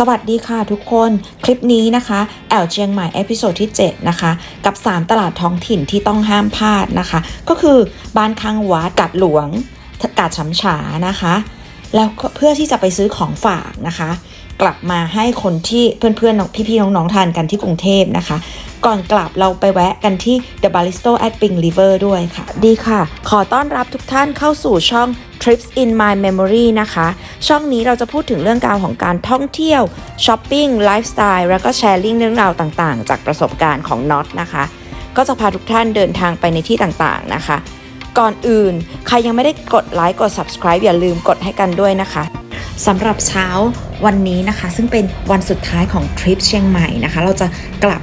สวัสดีค่ะทุกคนคลิปนี้นะคะแอลเชียงใหม่เอพิโซดที่ 7 นะคะ กับ 3 ตลาดท้องถิ่นที่ต้องห้ามพลาดนะคะ ก็คือบ้านข้างวัดกาดหลวงกาดฉำฉานะคะ แล้วเพื่อที่จะไปซื้อของฝากนะคะ กลับมาให้คนที่เพื่อนๆน้องพี่ๆน้องๆทานกันที่กรุงเทพนะคะ ก่อนกลับเราไปแวะกันที่ The Baristo at Ping River ด้วยค่ะ ดีค่ะ ขอต้อนรับทุกท่านเข้าสู่ช่อง Trips in My Memory นะคะ ช่องนี้เราจะพูดถึงเรื่องราวของการท่องเที่ยวช้อปปิ้งไลฟ์สไตล์แล้วก็แชร์ลิงเรื่องราวต่างๆ จากประสบการณ์ของน็อตนะคะก็จะพาทุกท่านเดินทางไปในที่ต่างๆนะคะ ก่อนอื่น ใครยังไม่ได้กดไลค์กด subscribe อย่าลืมกดให้กันด้วยนะคะ สำหรับเช้าวันนี้นะคะ ซึ่งเป็นวันสุดท้ายของทริปเชียงใหม่นะคะ เราจะกลับ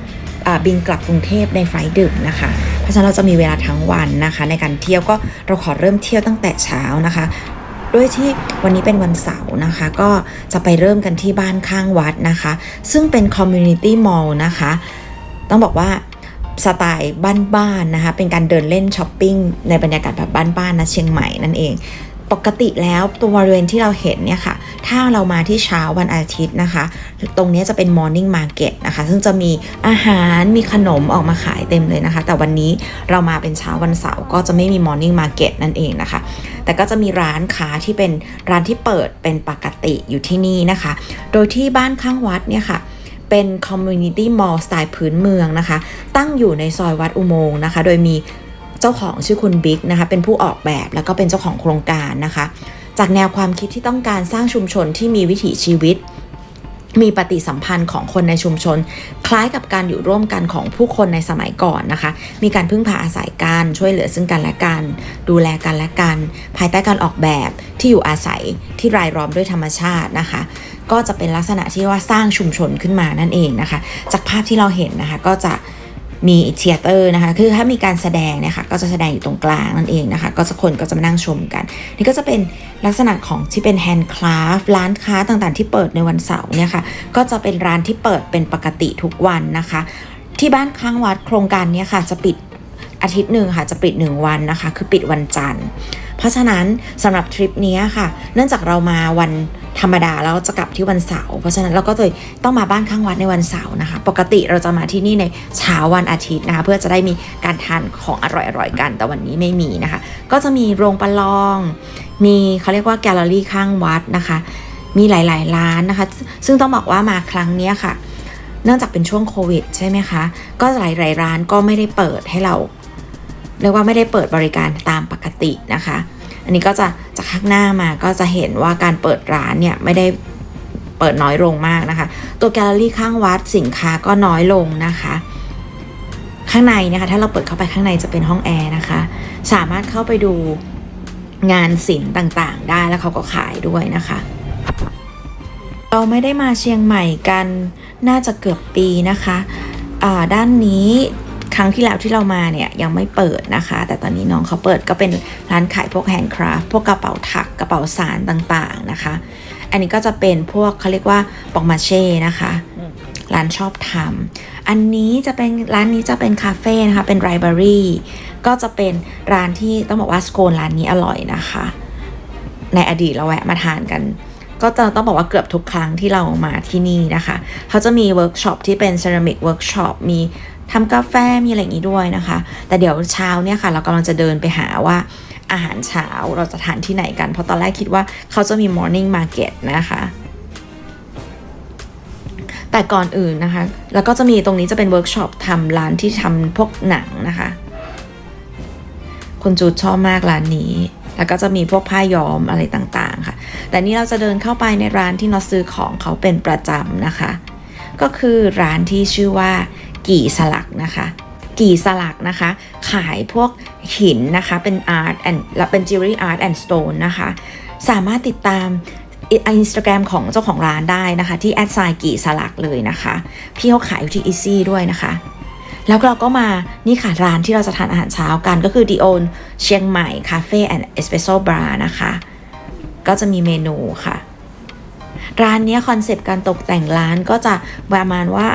บินกลับกรุงเทพในไฟล์ดึกนะคะ เพราะฉะนั้นเราจะมีเวลาทั้งวันนะคะ ในการเที่ยวก็เราขอเริ่มเที่ยวตั้งแต่เช้านะคะด้วยที่วันนี้เป็นวันเสาร์นะคะ ก็จะไปเริ่มกันที่บ้านข้างวัดนะคะ ซึ่งเป็นคอมมูนิตี้มอลล์นะคะ ต้องบอกว่าสไตล์บ้านๆนะคะ เป็นการเดินเล่นช้อปปิ้งในบรรยากาศแบบบ้านๆนะเชียงใหม่นั่นเอง ปกติแล้วตัวบริเวณที่เราเห็นเนี่ยค่ะ ถ้าเรามาที่เช้าวันอาทิตย์นะคะ ตรงนี้จะเป็น Morning Market นะคะ ซึ่งจะมีอาหารมีขนมออกมาขายเต็มเลยนะคะ แต่วันนี้เรามาเป็นเช้าวันเสาร์ก็จะไม่มี Morning Market นั่นเองนะคะ แต่ก็จะมีร้านค้าที่เป็นร้านที่เปิดเป็นปกติอยู่ที่นี่นะคะ โดยที่บ้านข้างวัดเนี่ยค่ะเป็น Community Mall สไตล์พื้นเมืองนะคะ ตั้งอยู่ในซอยวัดอุโมงค์นะคะ โดยมี จ้าของชื่อคุณบิ๊กนะคะเป็นผู้ออกแบบแล้วก็เป็นเจ้าของโครงการนะคะ จากแนวความคิดที่ต้องการสร้างชุมชนที่มีวิถีชีวิต มีปฏิสัมพันธ์ของคนในชุมชน คล้ายกับการอยู่ร่วมกันของผู้คนในสมัยก่อนนะคะ มีการพึ่งพาอาศัยกันช่วยเหลือซึ่งกันและกัน ดูแลกันและกัน ภายใต้การออกแบบที่อยู่อาศัยที่รายล้อมด้วยธรรมชาตินะคะก็จะเป็นลักษณะที่ว่าสร้างชุมชนขึ้นมานั่นเองนะคะ จากภาพที่เราเห็นนะคะ ก็จะ มีเทเตอร์นะคะ คือถ้ามีการแสดงนะคะก็จะแสดงอยู่ตรงกลางนั่นเองนะคะ ก็จะคนก็จะมานั่งชมกัน นี่ก็จะเป็นลักษณะของที่เป็นแฮนด์คราฟร้านค้าต่างๆ ที่เปิดในวันเสาร์เนี่ยค่ะ ก็จะเป็นร้านที่เปิดเป็นปกติทุกวันนะคะ ที่บ้านข้างวัดโครงการนี้ค่ะจะปิด อาทิตย์หนึ่งค่ะจะปิดหนึ่งวันนะคะ คือปิดวันจันทร์ เพราะฉะนั้นสำหรับทริปนี้ค่ะ เนื่องจากเรามาวันธรรมดาแล้วจะกลับที่วันเสาร์ เพราะฉะนั้นเราก็เลยต้องมาบ้านข้างวัดในวันเสาร์นะคะ ปกติเราจะมาที่นี่ในเช้าวันอาทิตย์นะคะ เพื่อจะได้มีการทานของอร่อยๆกัน แต่วันนี้ไม่มีนะคะ ก็จะมีโรงประลอง มีเขาเรียกว่าแกลเลอรี่ข้างวัดนะคะ มีหลายๆร้านนะคะ ซึ่งต้องบอกว่ามาครั้งนี้ค่ะ เนื่องจากเป็นช่วงโควิดใช่ไหมคะ ก็หลายๆร้านก็ไม่ได้เปิดให้เรา รียกว่าไม่ได้เปิดบริการตามปกตินะคะ อันนี้ก็จะจากข้างหน้ามาก็จะเห็นว่าการเปิดร้านเนี่ยไม่ได้เปิดน้อยลงมากนะคะ ตัวแกลเลอรี่ข้างวัดสินค้าก็น้อยลงนะคะ ข้างในนะคะถ้าเราเปิดเข้าไปข้างในจะเป็นห้องแอร์นะคะ สามารถเข้าไปดูงานศิลป์ต่างๆ ได้แล้วเขาก็ขายด้วยนะคะ เราไม่ได้มาเชียงใหม่กันน่าจะเกือบปีนะคะอ่าด้านนี้ ครั้งที่แล้วที่เรามาเนี่ยยังไม่เปิดนะคะ แต่ตอนนี้น้องเขาเปิดก็เป็นร้านขายพวกแฮนด์คราฟต์พวกกระเป๋าถักกระเป๋าสารต่างๆนะคะ อันนี้ก็จะเป็นพวกเขาเรียกว่าปอกมาเช่นะคะร้านชอบทำ อันนี้จะเป็นร้านนี้จะเป็นคาเฟ่นะคะ เป็นไรบรารีก็จะเป็นร้านที่ต้องบอกว่าสโคนร้านนี้อร่อยนะคะ ในอดีตเราแวะมาทานกัน ก็จะต้องบอกว่าเกือบทุกครั้งที่เรามาที่นี่นะคะ เขาจะมีเวิร์กช็อปที่เป็นเซรามิกเวิร์กช็อป มี ทำกาแฟมีอะไรอย่างนี้ด้วยนะคะ แต่เดี๋ยวเช้าเนี่ยค่ะ เรากำลังจะเดินไปหาว่าอาหารเช้าเราจะทานที่ไหนกัน เพราะตอนแรกคิดว่าเขาจะมี morning market นะคะแต่ก่อนอื่นนะคะ แล้วก็จะมีตรงนี้จะเป็นเวิร์กช็อปทำร้านที่ทำพวกหนังนะคะคุณจูดชอบมากร้านนี้ แล้วก็จะมีพวกผ้าย้อมอะไรต่างๆค่ะ แต่นี่เราจะเดินเข้าไปในร้านที่เราซื้อของเขาเป็นประจำนะคะ ก็คือร้านที่ชื่อว่า กี่สลักนะคะ กี่สลักนะคะ ขายพวกหินนะคะ เป็นอาร์ตแอนและเป็นจิวเวลรี่อาร์ตแอนด์สโตนนะคะ สามารถติดตามอินสตาแกรมของเจ้าของร้านได้นะคะ ที่แอดไซน์กี่สลักเลยนะคะ พี่เขาขายอยู่ที่อีซี่ด้วยนะคะแล้วเราก็มานี่ค่ะร้านที่เราจะทานอาหารเช้ากันก็คือดีโอนเชียงใหม่คาเฟ่แอนด์เอสเปรสโซ่บรานะคะ ก็จะมีเมนูค่ะ ร้านนี้คอนเซปต์การตกแต่งร้านก็จะประมาณว่า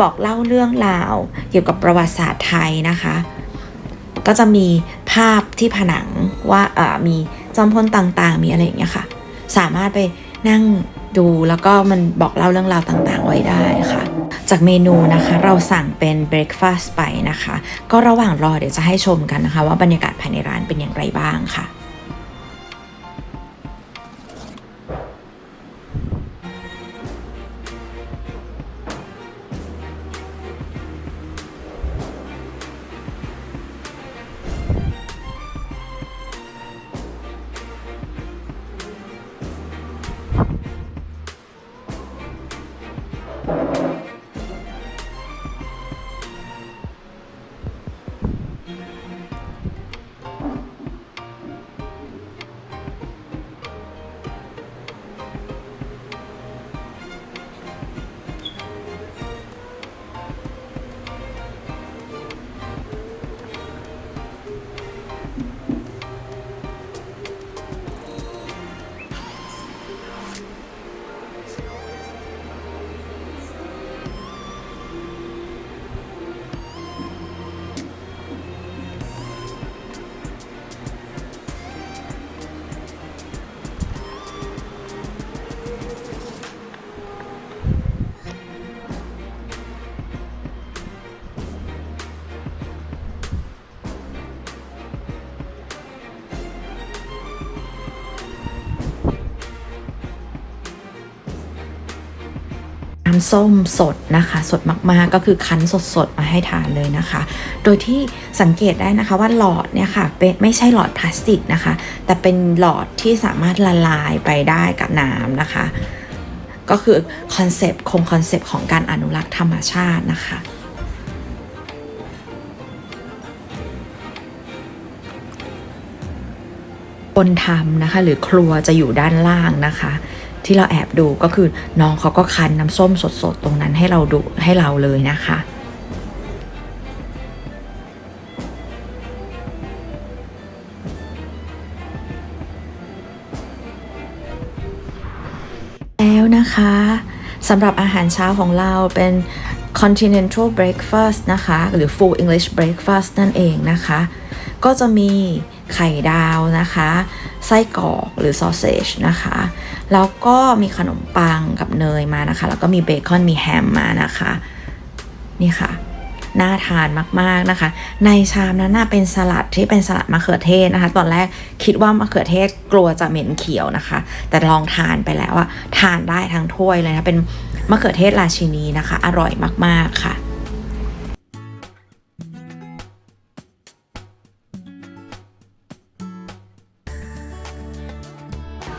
บอกเล่าเรื่องราว เกี่ยวกับประวัติศาสตร์ไทยนะคะ ก็จะมีภาพที่ผนังว่ามีจอมพลต่างๆ มีอะไรอย่างเงี้ยค่ะ สามารถไปนั่งดูแล้วก็มันบอกเล่าเรื่องราวต่างๆ ไว้ได้ค่ะ จากเมนูนะคะเราสั่งเป็นเบรคฟาสต์ไปนะคะ ก็ระหว่างรอเดี๋ยวจะให้ชมกันนะคะ ว่าบรรยากาศภายในร้านเป็นอย่างไรบ้างค่ะ ส้มสดนะคะ สดมากๆก็คือคั้นสดๆมาให้ทานเลยนะคะ โดยที่สังเกตได้นะคะว่าหลอดเนี่ยค่ะเป็นไม่ใช่หลอดพลาสติกนะคะ แต่เป็นหลอดที่สามารถละลายไปได้กับน้ำนะคะ ก็คือคอนเซปต์คงคอนเซปต์ของการอนุรักษ์ธรรมชาตินะคะคนทำนะคะ หรือครัวจะอยู่ด้านล่างนะคะ ที่เราแอบดูก็คือน้องเขาก็คั้นน้ำส้มสดๆ ตรงนั้นให้เราดูให้เราเลยนะคะแล้วนะคะสำหรับอาหารเช้าของเราเป็น continental breakfast นะคะ หรือ full English breakfast นั่นเองนะคะ ก็จะมี ไข่ดาวนะคะ ไส้กรอกหรือ sausage นะคะ แล้วก็มีขนมปังกับเนยมานะคะ แล้วก็มีเบคอนมีแฮมมานะคะ นี่ค่ะน่าทานมากๆนะคะ ในชามนั้นน่ะเป็นสลัดที่เป็นสลัดมะเขือเทศนะคะ ตอนแรกคิดว่ามะเขือเทศกลัวจะเหม็นเขียวนะคะ แต่ลองทานไปแล้วอะทานได้ทั้งถ้วยเลยนะเป็นมะเขือเทศราชินีนะคะ อร่อยมากๆค่ะ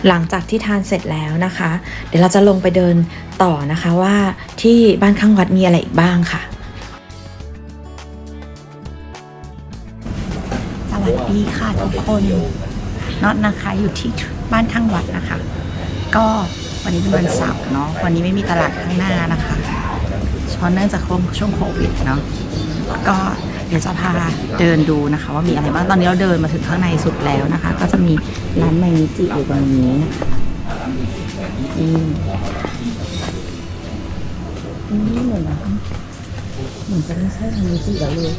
หลังจากที่ทานเสร็จแล้วนะคะ เดี๋ยวเราจะลงไปเดินต่อนะคะว่าที่บ้านข้างวัดมีอะไรอีกบ้างค่ะ สวัสดีค่ะทุกคนน็อตนะคะอยู่ที่บ้านข้างวัดนะคะ ก็วันนี้เป็นวันเสาร์เนาะวันนี้ไม่มีตลาดข้างหน้านะคะเพราะเนื่องจากช่วงโควิดเนาะก็ เดี๋ยวจะพาเดินดูนะคะว่ามีอะไรบ้าง ตอนนี้เราเดินมาถึงข้างในสุดแล้วนะคะ ก็จะมีร้านไมนิจิอยู่ตรงนี้นะคะอืมอืมเหมือนเหมือนจะไม่ใช่ไมนิจิแล้วเลย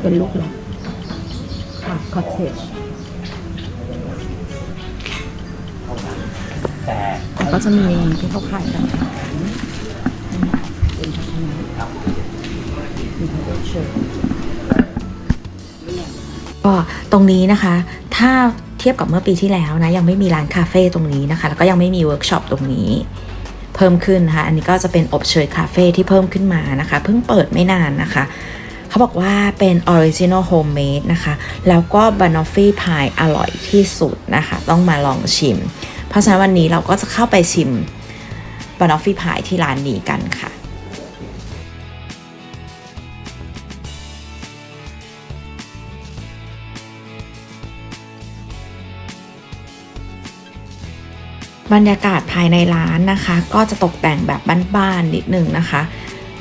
เป็นลูกหรอค่ะคอเทจแต่ก็จะมีที่เขาขายกันค่ะ ก็ตรงนี้นะคะ ถ้าเทียบกับเมื่อปีที่แล้วนะ ยังไม่มีร้านคาเฟ่ตรงนี้นะคะ แล้วก็ยังไม่มีเวิร์กช็อปตรงนี้ เพิ่มขึ้นนะคะ อันนี้ก็จะเป็นอบเชยคาเฟ่ที่เพิ่มขึ้นมานะคะ เพิ่งเปิดไม่นานนะคะเขาบอกว่าเป็นออริจินอลโฮมเมดนะคะ แล้วก็บานอฟฟี่พายอร่อยที่สุดนะคะ ต้องมาลองชิม เพราะฉะนั้นวันนี้เราก็จะเข้าไปชิมบานอฟฟี่พายที่ร้านนี้กันค่ะ บรรยากาศภายในร้านนะคะ ก็จะตกแต่งแบบบ้านๆนิดนึงนะคะ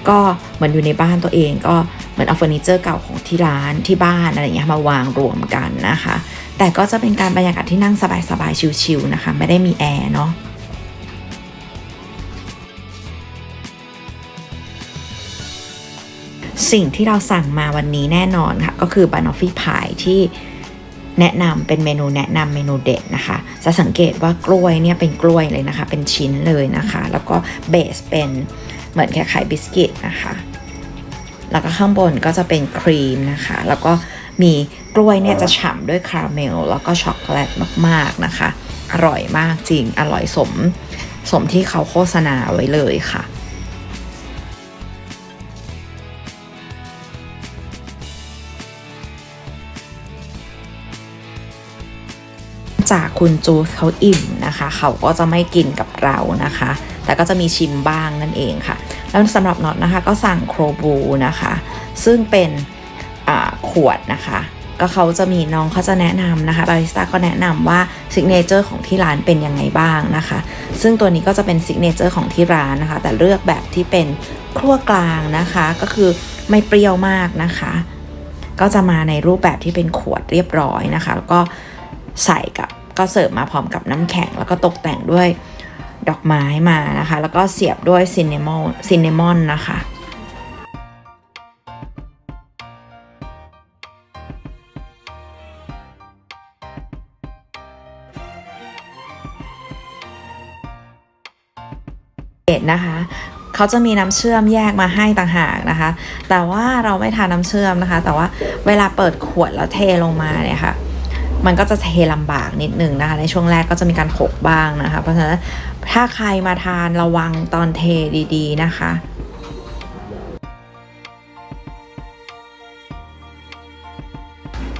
ก็เหมือนอยู่ในบ้านตัวเองก็เหมือนเอาเฟอร์นิเจอร์เก่าของที่ร้านที่บ้านอะไรเงี้ยมาวางรวมกันนะคะ แต่ก็จะเป็นการบรรยากาศที่นั่งสบายๆชิลๆนะคะ ไม่ได้มีแอร์เนาะสิ่งที่เราสั่งมาวันนี้แน่นอนค่ะ ก็คือบานอฟฟี่พายที่ แนะนำเป็นเมนูแนะนำเมนูเด็ดนะคะจะสังเกตว่ากล้วยเนี่ยเป็นกล้วยเลยนะคะ เป็นชิ้นเลยนะคะ แล้วก็เบสเป็นเหมือนคล้ายๆบิสกิตนะคะแล้วก็ข้างบนก็จะเป็นครีมนะคะ แล้วก็มีกล้วยเนี่ยจะฉ่ำด้วยคาราเมล แล้วก็ช็อกโกแลตมากๆนะคะ อร่อยมากจริง อร่อยสม สมที่เขาโฆษณาไว้เลยค่ะ จากคุณจูสเขาอิ่มนะคะ เขาก็จะไม่กินกับเรานะคะ แต่ก็จะมีชิมบ้างนั่นเองค่ะ แล้วสำหรับน็อตนะคะก็สั่งโครบูนะคะ ซึ่งเป็นขวดนะคะ ก็เขาจะมีน้องเขาจะแนะนำนะคะบาริสต้าก็แนะนำว่าซิกเนเจอร์ของที่ร้านเป็นยังไงบ้างนะคะ ซึ่งตัวนี้ก็จะเป็นซิกเนเจอร์ของที่ร้านนะคะ แต่เลือกแบบที่เป็นครั่วกลางนะคะ ก็คือไม่เปรี้ยวมากนะคะ ก็จะมาในรูปแบบที่เป็นขวดเรียบร้อยนะคะ แล้วก็ ใส่กับก็เสิร์ฟมาพร้อมกับน้ำแข็ง แล้วก็ตกแต่งด้วยดอกไม้มานะคะ แล้วก็เสียบด้วยซินเนมอนซินเนมอนนะคะเด็ดนะคะเขาจะมีน้ำเชื่อมแยกมาให้ต่างหากนะคะ แต่ว่าเราไม่ทานน้ำเชื่อมนะคะ แต่ว่าเวลาเปิดขวดแล้วเทลงมาเนี่ยค่ะ มันก็จะเทลำบากนิดหนึ่งนะคะ ในช่วงแรกก็จะมีการหกบ้างนะคะ เพราะฉะนั้นถ้าใครมาทานระวังตอนเทดีๆนะคะ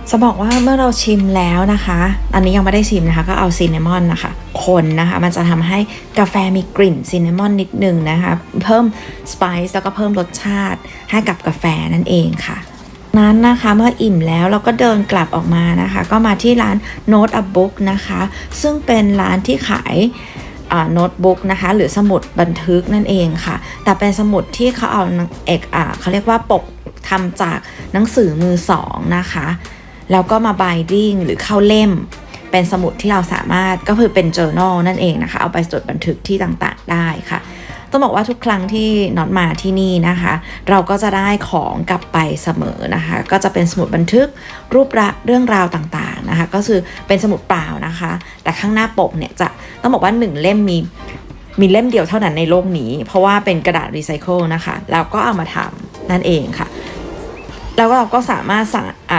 จะบอกว่าเมื่อเราชิมแล้วนะคะ อันนี้ยังไม่ได้ชิมนะคะ ก็เอาซินนามอนนะคะ คนนะคะ มันจะทำให้กาแฟมีกลิ่นซินนามอนนิดนึงนะคะ เพิ่มสไปซ์แล้วก็เพิ่มรสชาติให้กับกาแฟนั่นเองค่ะ นั้นนะคะเมื่ออิ่มแล้วเราก็เดินกลับออกมานะคะ ก็มาที่ร้าน Note a Book นะคะ ซึ่งเป็นร้านที่ขายโน้ตบุ๊กนะคะ หรือสมุดบันทึกนั่นเองค่ะ แต่เป็นสมุดที่เขาเอาเอกอ่าเขาเรียกว่าปกทำจากหนังสือมือสองนะคะ แล้วก็มาบ i ดิ้งหรือเข้าเล่ม เป็นสมุดที่เราสามารถก็คือเป็น journal นั่นเองนะคะ เอาไปจดบันทึกที่ต่างๆได้ค่ะ ต้องบอกว่าทุกครั้งที่น็อตมาที่นี่นะคะ เราก็จะได้ของกลับไปเสมอนะคะ ก็จะเป็นสมุดบันทึกรูประเรื่องราวต่างๆนะคะ ก็คือเป็นสมุดเปล่านะคะ แต่ข้างหน้าปกเนี่ยจะต้องบอกว่าหนึ่งเล่มมีมีเล่มเดียวเท่านั้นในโลกนี้ เพราะว่าเป็นกระดาษรีไซเคิลนะคะแล้วก็เอามาทำนั่นเองค่ะ แล้วเราก็สามารถสั่งอ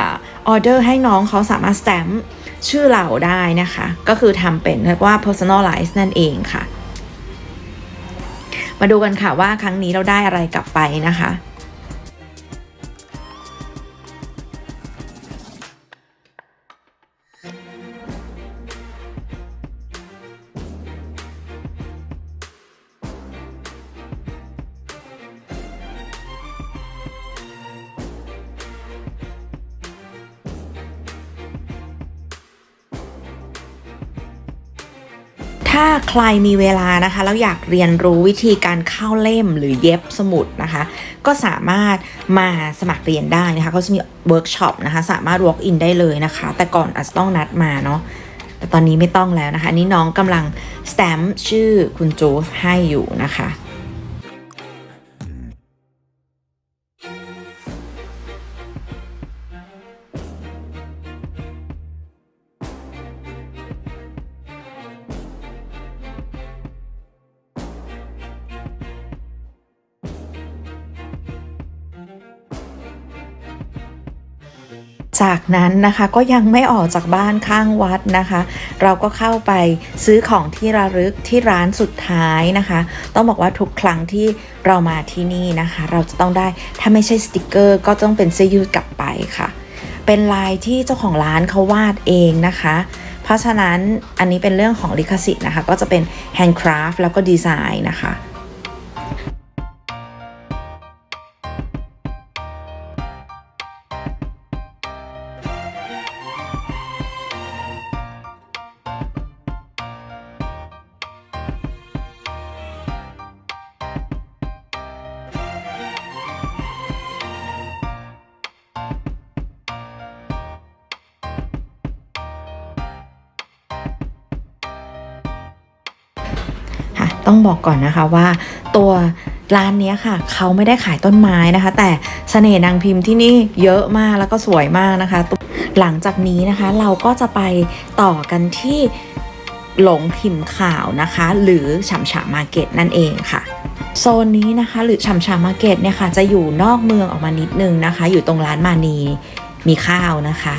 ออเดอร์ให้น้องเขาสามารถสแตมป์ชื่อเราได้นะคะ ก็คือทำเป็นเรียกว่า personalize นั่นเองค่ะ มาดูกันค่ะว่าครั้งนี้เราได้อะไรกลับไปนะคะ ถ้าใครมีเวลานะคะแล้วอยากเรียนรู้วิธีการเข้าเล่มหรือเย็บสมุดนะคะ ก็สามารถมาสมัครเรียนได้นะคะเขาจะมีเวิร์กช็อปนะคะ สามารถ walk in ได้เลยนะคะ แต่ก่อนอาจจะต้องนัดมาเนาะแต่ตอนนี้ไม่ต้องแล้วนะคะ นี่น้องกำลังสแตมป์ชื่อคุณโจฟให้อยู่นะคะ จากนั้นนะคะก็ยังไม่ออกจากบ้านข้างวัดนะคะ เราก็เข้าไปซื้อของที่ระลึกที่ร้านสุดท้ายนะคะ ต้องบอกว่าทุกครั้งที่เรามาที่นี่นะคะ เราจะต้องได้ถ้าไม่ใช่สติกเกอร์ก็ต้องเป็นเสื้อยืดกลับไปค่ะ เป็นลายที่เจ้าของร้านเขาวาดเองนะคะ เพราะฉะนั้นอันนี้เป็นเรื่องของลิขสิทธิ์นะคะ ก็จะเป็นแฮนด์คราฟแล้วก็ดีไซน์นะคะ ต้องบอกก่อนนะคะว่า ตัวร้านนี้ค่ะ เขาไม่ได้ขายต้นไม้นะคะ แต่เสน่ห์นางพิมพ์ที่นี่เยอะมากแล้วก็สวยมากนะคะ หลังจากนี้นะคะเราก็จะไปต่อกันที่หลงพิมพ์ข่าวนะคะ หรือฉ่ำฉามาร์เก็ตนั่นเองค่ะโซนนี้นะคะ หรือฉ่ำฉามาร์เก็ตเนี่ยค่ะ จะอยู่นอกเมืองออกมานิดนึงนะคะ อยู่ตรงร้านมานีมีข้าวนะคะ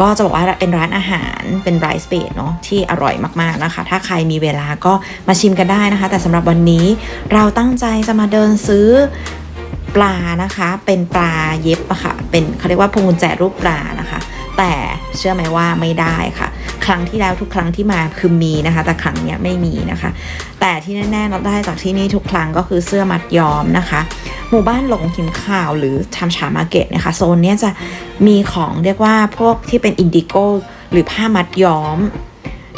ก็จะบอกว่าเป็นร้านอาหารเป็นไรซ์เบดเนาะที่อร่อยมากๆนะคะ ถ้าใครมีเวลาก็มาชิมกันได้นะคะ แต่สำหรับวันนี้เราตั้งใจจะมาเดินซื้อปลานะคะ เป็นปลาเย็บอะค่ะเป็นเขาเรียกว่าพวงกุญแจรูปปลานะคะ แต่เชื่อไหมว่าไม่ได้ค่ะ ครั้งที่แล้วทุกครั้งที่มาคือมีนะคะ แต่ครั้งเนี้ยไม่มีนะคะ แต่ที่แน่ๆเราได้จากที่นี่ทุกครั้งก็คือเสื้อมัดย้อมนะคะ หมู่บ้านหลงหินข่าวหรือทำฉามาเก็ตนะคะโซนเนี้ยจะมีของเรียกว่าพวกที่เป็นอินดิโกหรือผ้ามัดย้อม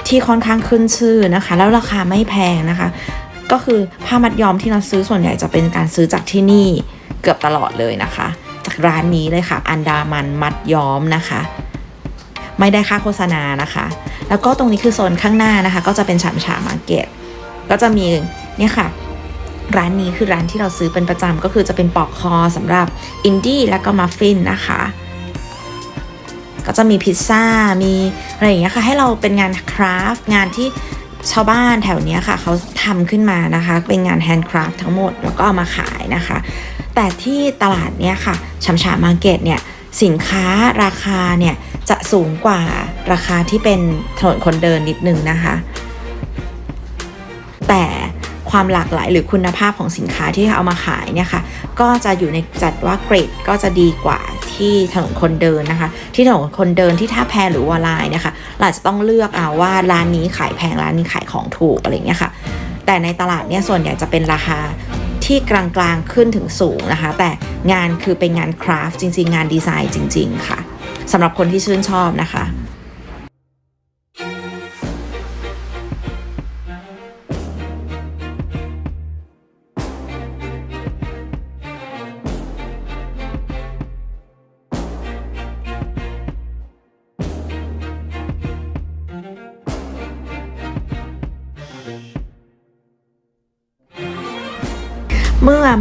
ที่ค่อนข้างขึ้นชื่อนะคะ แล้วราคาไม่แพงนะคะ ก็คือผ้ามัดย้อมที่เราซื้อส่วนใหญ่จะเป็นการซื้อจากที่นี่เกือบตลอดเลยนะคะ จากร้านนี้เลยค่ะ อันดามันมัดย้อมนะคะ ไม่ได้ค่าโฆษณานะคะ แล้วก็ตรงนี้คือโซนข้างหน้านะคะ ก็จะเป็นฉามฉามาร์เก็ตก็จะมีเนี่ยค่ะร้านนี้คือร้านที่เราซื้อเป็นประจำก็คือจะเป็นปอกคอสำหรับอินดี้แล้วก็มัฟฟินนะคะ ก็จะมีพิซซ่ามีอะไรอย่างเงี้ยค่ะ ให้เราเป็นงานคราฟต์งานที่ชาวบ้านแถวนี้ค่ะ เขาทำขึ้นมานะคะ เป็นงานแฮนด์คราฟต์ทั้งหมดแล้วก็เอามาขายนะคะ แต่ที่ตลาดเนี้ยค่ะชัมชามาร์เก็ตเนี่ย สินค้าราคาเนี่ยจะสูงกว่าราคาที่เป็นถนนคนเดินนิดนึงนะคะ แต่ความหลากหลายหรือคุณภาพของสินค้าที่เอามาขายเนี่ยค่ะก็จะอยู่ในจัดว่าเกรดก็จะดีกว่าที่ถนนคนเดินนะคะ ที่ถนนคนเดินที่ท่าแพหรือวาลายเนี่ยค่ะเราจจะต้องเลือกเอาว่าร้านนี้ขายแพงร้านนี้ขายของถูกอะไรเงี้ยค่ะ แต่ในตลาดเนี่ยส่วนใหญ่จะเป็นราคา ที่กลางๆขึ้นถึงสูงนะคะ แต่งานคือเป็นงานคราฟต์จริง ๆ งานดีไซน์จริง ๆ ค่ะสำหรับคนที่ชื่นชอบนะคะ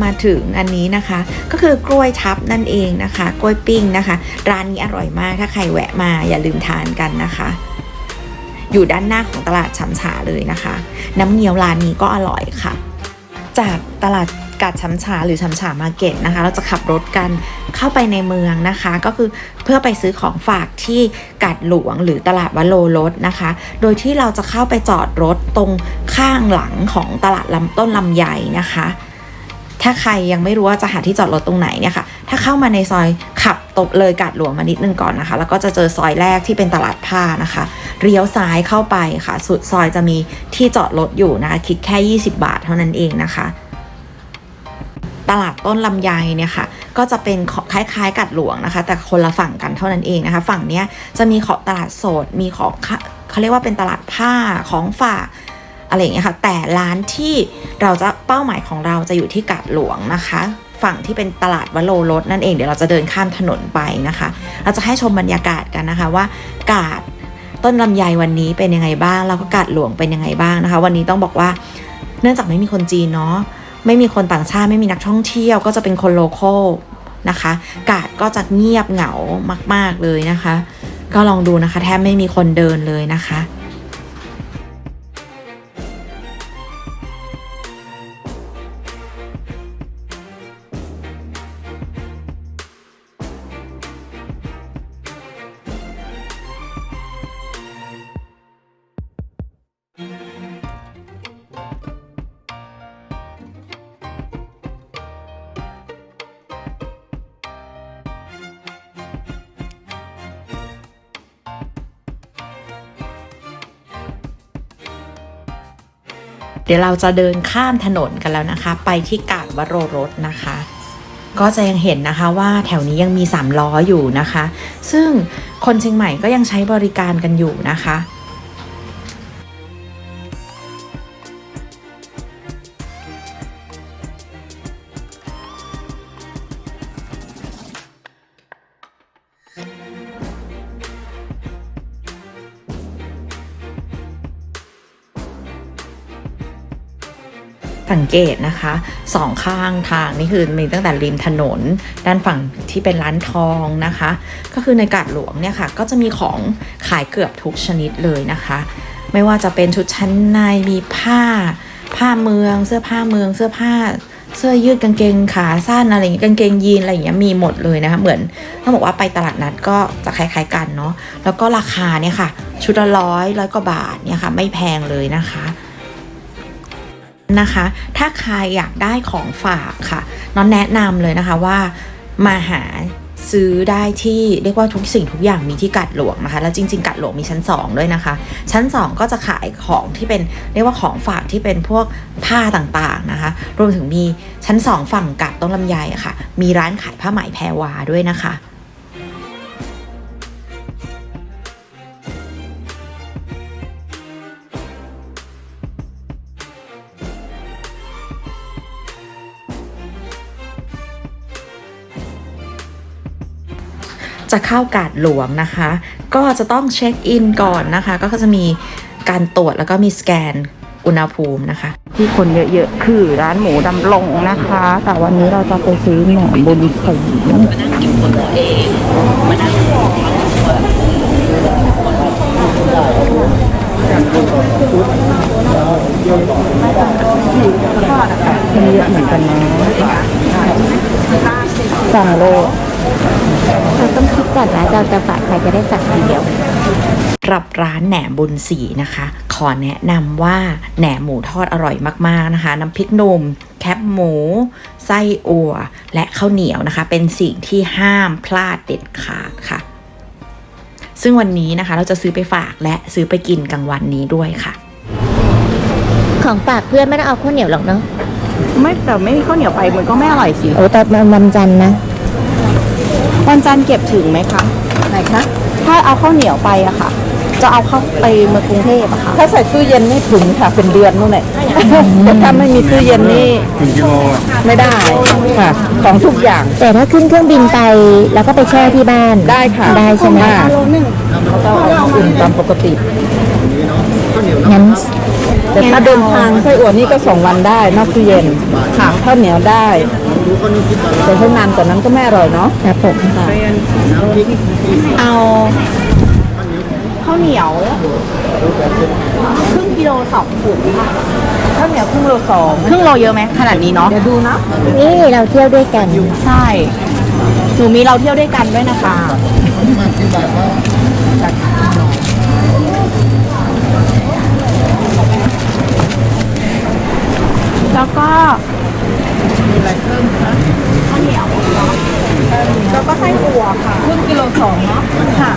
มาถึงอันนี้นะคะ ก็คือกล้วยทับนั่นเองนะคะ กล้วยปิ้งนะคะ ร้านนี้อร่อยมากถ้าใครแวะมาอย่าลืมทานกันนะคะ อยู่ด้านหน้าของตลาดช้ำฉาเลยนะคะ น้ำเงี้ยวร้านนี้ก็อร่อยค่ะ จากตลาดกาดช้ำฉาหรือช้ำฉามาเก็ตนะคะ เราจะขับรถกันเข้าไปในเมืองนะคะ ก็คือเพื่อไปซื้อของฝากที่กาดหลวงหรือตลาดวโรรสนะคะ โดยที่เราจะเข้าไปจอดรถตรงข้างหลังของตลาดลำต้นลำไยนะคะ ถ้าใครยังไม่รู้ว่าจะหาที่จอดรถตรงไหนเนี่ยค่ะ ถ้าเข้ามาในซอยขับตบเลยกาดหลวงมานิดนึงก่อนนะคะ แล้วก็จะเจอซอยแรกที่เป็นตลาดผ้านะคะ เลี้ยวซ้ายเข้าไปค่ะ สุดซอยจะมีที่จอดรถอยู่นะคะ คิดแค่ 20 บาทเท่านั้นเองนะคะ ตลาดต้นลำไยเนี่ยค่ะ ก็จะเป็นคล้ายๆกัดหลวงนะคะ แต่คนละฝั่งกันเท่านั้นเองนะคะ ฝั่งเนี้ยจะมีของตลาดสด มีของเขาเรียกว่าเป็นตลาดผ้าของฝาก อะไรอย่างเงี้ยค่ะ แต่ร้านที่เราจะเป้าหมายของเราจะอยู่ที่กาดหลวงนะคะ ฝั่งที่เป็นตลาดวโรรสนั่นเองเดี๋ยวเราจะเดินข้ามถนนไปนะคะ เราจะให้ชมบรรยากาศกันนะคะว่ากาดต้นลำไยวันนี้เป็นยังไงบ้างแล้วก็กาดหลวงเป็นยังไงบ้างนะคะ วันนี้ต้องบอกว่าเนื่องจากไม่มีคนจีนเนาะไม่มีคนต่างชาติไม่มีนักท่องเที่ยวก็จะเป็นคนโลคอลนะคะ กาดก็จะเงียบเหงามาก ๆเลยนะคะ ก็ลองดูนะคะ แทบไม่มีคนเดินเลยนะคะ เดี๋ยวเราจะเดินข้ามถนนกันแล้วนะคะ ไปที่กาดวโรรสนะคะ ก็จะยังเห็นนะคะว่าแถวนี้ยังมี3ล้ออยู่นะคะ ซึ่งคนเชียงใหม่ก็ยังใช้บริการกันอยู่นะคะ เกตนะคะสองข้างทางนี่คือมีตั้งแต่ริมถนน ด้านฝั่งที่เป็นร้านทองนะคะ ก็คือในกาดหลวงเนี่ยค่ะ ก็จะมีของขายเกือบทุกชนิดเลยนะคะ ไม่ว่าจะเป็นชุดชั้นในมีผ้า ผ้าเมือง เสื้อผ้าเมืองเสื้อผ้าเสื้อยืดกางเกงขาสั้นอะไรอย่างเงี้ยกางเกงยีนอะไรอย่างเงี้ยมีหมดเลยนะคะเหมือนต้องบอกว่าไปตลาดนัดก็จะคล้ายๆกันเนาะแล้วก็ราคาเนี่ยค่ะ ชุดละร้อยร้อยกว่าบาทเนี่ยค่ะ ไม่แพงเลยนะคะ นะคะ ถ้าใครอยากได้ของฝากค่ะน้องแนะนำเลยนะคะว่ามาหาซื้อได้ที่เรียกว่าทุกสิ่งทุกอย่างมีที่กัดหลวงนะคะ แล้วจริง ๆ กัดหลวงมีชั้น 2 ด้วยนะคะ ชั้น 2 ก็จะขายของที่เป็นเรียกว่าของฝากที่เป็นพวกผ้าต่างๆนะคะ รวมถึงมีชั้น 2 ฝั่งกัดต้นลำไยะค่ะ มีร้านขายผ้าไหมแพรวาด้วยนะคะ จะเข้ากาดหลวงนะคะ ก็จะต้องเช็คอินก่อนนะคะ ก็จะมีการตรวจแล้วก็มีสแกนอุณหภูมินะคะ ที่คนเยอะๆ คือร้านหมูดำลงนะคะ แต่วันนี้เราจะไปซื้อหนมบุญศรีคนเยอะเหมือนกันนะสั่งโล เราต้องคิดก่อนนะเราจะฝากใครจะได้สั่งทีเดียวรับร้านแหนมบุญศรีนะคะ ขอแนะนำว่าแหนมหมูทอดอร่อยมากๆนะคะ น้ำพริกหนุ่มแคบหมู ไส้อั่วและข้าวเหนียวนะคะ เป็นสิ่งที่ห้ามพลาดเด็ดขาดค่ะ ซึ่งวันนี้นะคะเราจะซื้อไปฝากและซื้อไปกินกลางวันนี้ด้วยค่ะ ของฝากเพื่อนไม่ต้องเอาข้าวเหนียวหรอกเนาะไม่แต่ไม่มีข้าวเหนียวไปมันก็ไม่อร่อยสิโอ้แต่มันวันจันทร์นะ วันจันทร์เก็บถึงไหมคะ ไหนคะถ้าเอาข้าวเหนียวไปอะค่ะ จะเอาเข้าไปเมืองกรุงเทพอะค่ะ ถ้าใส่ตู้เย็นนี่ถึงค่ะ เป็นเดือนนู่นแหละแต่ถ้าไม่มีตู้เย็นนี่ไม่ได้ค่ะของทุกอย่างแต่ถ้าขึ้นเครื่องบินไปแล้วก็ไปแช่ที่บ้านได้ค่ะได้ใช่ไหมค่ะเขาต้องเอาอุ่นตามปกติงั้นแต่ถ้าเดินทางไส้อั่วนี่ก็สองวันได้นอกตู้เย็นค่ะข้าวเหนียวได้ แต่ถ้านานกว่านั้นก็ไม่อร่อยเนาะครับผมเอาข้าวเหนียวครึ่งกิโลสองถุงค่ะข้าวเหนียวครึ่งโลสองครึ่งโลเยอะไหมขนาดนี้เนาะเดี๋ยวดูนะนี่เราเที่ยวด้วยกันใช่หนูมีเราเที่ยวด้วยกันด้วยนะคะแล้วก็มี อะไรเพิ่มคะข้าวเหนียวเนาะแล้วก็ไส้อั่วค่ะครึ่งกิโลสองเนาะค่ะ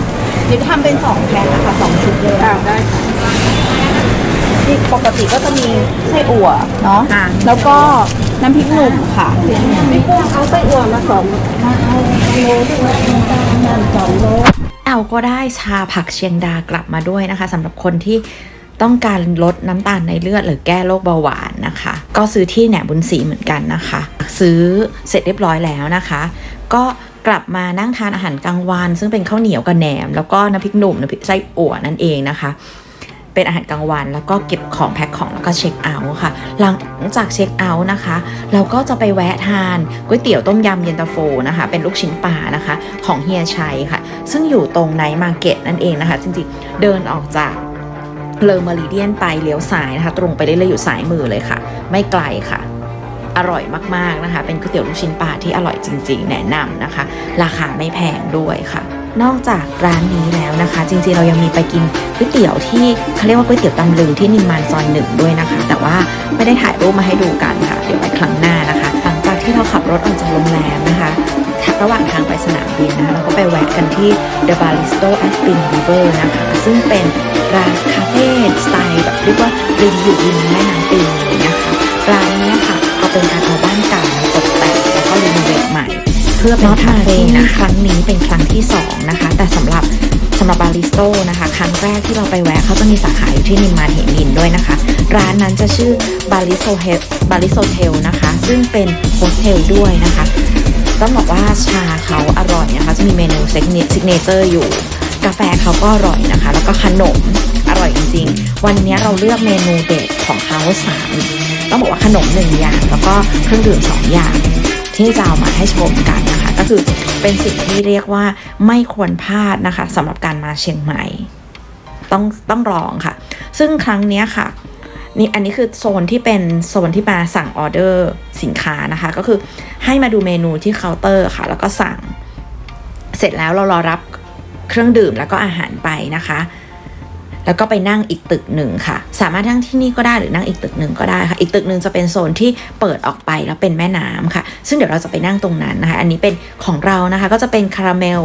เดี๋ยวทำเป็นสองแพ็คนะคะสองชุดเลยอ่าได้ค่ะที่ปกติก็จะมีไส้อั่วเนาะแล้วก็น้ำพริกหนุ่มค่ะเอาไส้อั่วมาสองมาเอาโลด้วยนะสองโลเอาก็ได้ชาผักเชียงดากลับมาด้วยนะคะสำหรับคนที่ ต้องการลดน้ำตาลในเลือดหรือแก้โรคเบาหวานนะคะ ก็ซื้อที่แหนบุญศรีเหมือนกันนะคะ ซื้อเสร็จเรียบร้อยแล้วนะคะ ก็กลับมานั่งทานอาหารกลางวัน ซึ่งเป็นข้าวเหนียวกับแหนม แล้วก็น้ำพริกหนุ่มน้ำพริกไส้อั่วนั่นเองนะคะ เป็นอาหารกลางวันแล้วก็เก็บของแพ็คของแล้วก็เช็คเอาท์ค่ะ หลังจากเช็คเอาท์นะคะ เราก็จะไปแวะทานก๋วยเตี๋ยวต้มยำเย็นตาโฟนะคะ เป็นลูกชิ้นปลานะคะ ของเฮียชัยค่ะ ซึ่งอยู่ตรงไนมาร์เก็ตนั่นเองนะคะ จริงๆเดินออกจาก เลอมาริเดียนไปเลี้ยวซ้ายนะคะ ตรงไปเรื่อยๆอยู่ซ้ายมือเลยค่ะ ไม่ไกลค่ะ อร่อยมากๆนะคะ เป็นก๋วยเตี๋ยวลูกชิ้นปลาที่อร่อยจริง ๆ แนะนำนะคะ ราคาไม่แพงด้วยค่ะนอกจากร้านนี้แล้วนะคะ จริงๆเรายังมีไปกินก๋วยเตี๋ยวที่เขาเรียกว่าก๋วยเตี๋ยวตำลึงที่นิมมานซอยหนึ่งด้วยนะคะ แต่ว่าไม่ได้ถ่ายรูปมาให้ดูกันค่ะ เดี๋ยวไว้ครั้งหน้านะคะ ที่เราขับรถออกจากโรงแรมนะคะระหว่างทางไปสนามบินนะคะเราก็ไปแวะกันที่ The Baristo Aspin River นะคะ ซึ่งเป็นร้านคาเฟ่สไตล์แบบเรียกว่าริมอยู่ริมแม่น้ำปิงเลยนะคะร้านนี้ค่ะเอาเป็นการเอาบ้านเก่ามาตกแต่งแล้วก็รีโนเวทใหม่ เพื่อเป็นคาเฟ่นะครั้งนี้เป็นครั้งที่สองนะคะ แต่สำหรับำหรับบาริสโตนะคะครั้งแรกที่เราไปแวะเขาจะมีสาขาอยู่ที่นิมมานเหมินด้วยนะคะ ร้านนั้นจะชื่อบาริโซเฮดบาริโซเทลนะคะ ซึ่งเป็นโฮสเทลด้วยนะคะ ต้องบอกว่าชาเขาอร่อยนะคะ จะมีเมนูซิกเนเจอร์อยู่ กาแฟเขาก็อร่อยนะคะ แล้วก็ขนมอร่อยจริงๆ วันนี้เราเลือกเมนูเด็ดของเขาสามต้องบอกว่าขนมหนึ่งอย่าง แล้วก็เครื่องดื่มสองอย่าง ที่จะเอามาให้ชมกันนะคะ ก็คือเป็นสิ่งที่เรียกว่าไม่ควรพลาดนะคะสำหรับการมาเชียงใหม่ ต้องต้องลองค่ะ ซึ่งครั้งนี้ค่ะนี่อันนี้คือโซนที่เป็นโซนที่มาสั่งออเดอร์สินค้านะคะ ก็คือให้มาดูเมนูที่เคาน์เตอร์ค่ะ แล้วก็สั่ง เสร็จแล้วเรารอรับเครื่องดื่มแล้วก็อาหารไปนะคะ แล้วก็ไปนั่งอีกตึกหนึ่งค่ะ สามารถนั่งที่นี่ก็ได้หรือนั่งอีกตึกหนึ่งก็ได้ค่ะ อีกตึกหนึ่งจะเป็นโซนที่เปิดออกไปแล้วเป็นแม่น้ำค่ะ ซึ่งเดี๋ยวเราจะไปนั่งตรงนั้นนะคะ อันนี้เป็นของเรานะคะ ก็จะเป็นคาราเมล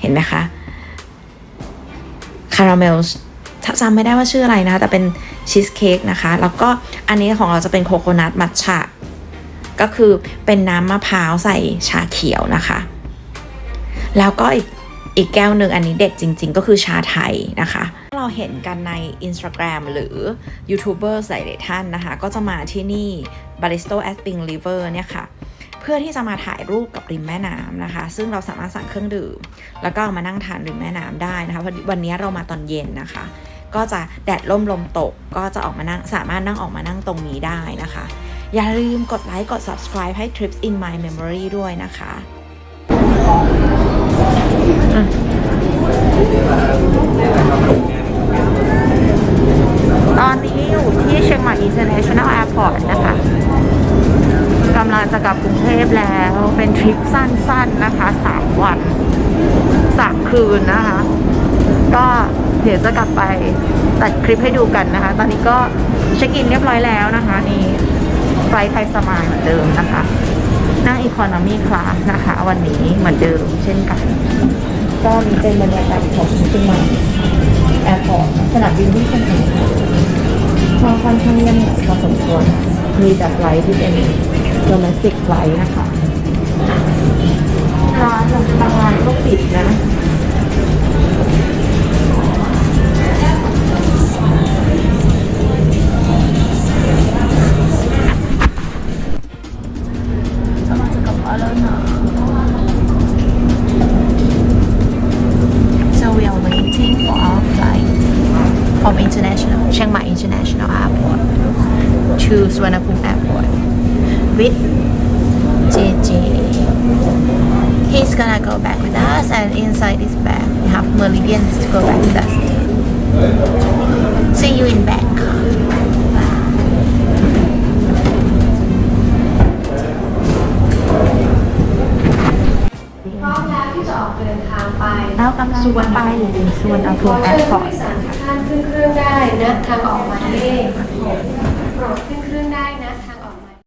เห็นไหมคะ คาราเมลจำไม่ได้ว่าชื่ออะไรนะคะ แต่เป็นชีสเค้กนะคะ แล้วก็อันนี้ของเราจะเป็นโคโคนัทมัทฉะ ก็คือเป็นน้ำมะพร้าวใส่ชาเขียวนะคะ แล้วก็อีกอีกแก้วหนึ่งอันนี้เด็ดจริง ๆ ก็คือชาไทยนะคะ เราเห็นกันใน Instagram หรือยูทูบเบอร์หลายๆท่านนะคะ ก็จะมาที่นี่ Baristo at Pink River เนี่ยค่ะ เพื่อที่จะมาถ่ายรูปกับริมแม่น้ำนะคะ ซึ่งเราสามารถสั่งเครื่องดื่ม แล้วก็ามานั่งทานริมแม่น้ำได้นะคะเพราะวันนี้เรามาตอนเย็นนะคะ ก็จะแดดล่มลมตก ก็จะออกมานั่งสามารถนั่งออกมานั่งตรงนี้ได้นะคะ อย่าลืมกดไลค์กด subscribe ให้ Trips in My Memory ด้วยนะคะ ตอนนี้อยู่ที่เชียงใหม่ International Airport นะคะกำลังจะกลับกรุงเทพแล้วเป็นทริปสั้นๆนะคะ3วัน3คืนนะคะ ก็เดี๋ยวจะกลับไปตัดคลิปให้ดูกันนะคะ ตอนนี้ก็เช็คอินเรียบร้อยแล้วนะคะนี่ไฟไทยสมายเหมือนเดิมนะคะนั่งอี o n o m y class นะคะ วันนี้เหมือนเดิมเช่นกัน ก็มีเป็นบรรยากาศของเชียงใหม่ แอร์พอร์ตสนามบินที่เชียงใหม่ก็ค่อนข้างเงียบเหงาพอสมควรมีแต่ไฟลท์ที่เป็นโดเมสติกไฟล์นะคะร้านบางร้านก็ปิดนะ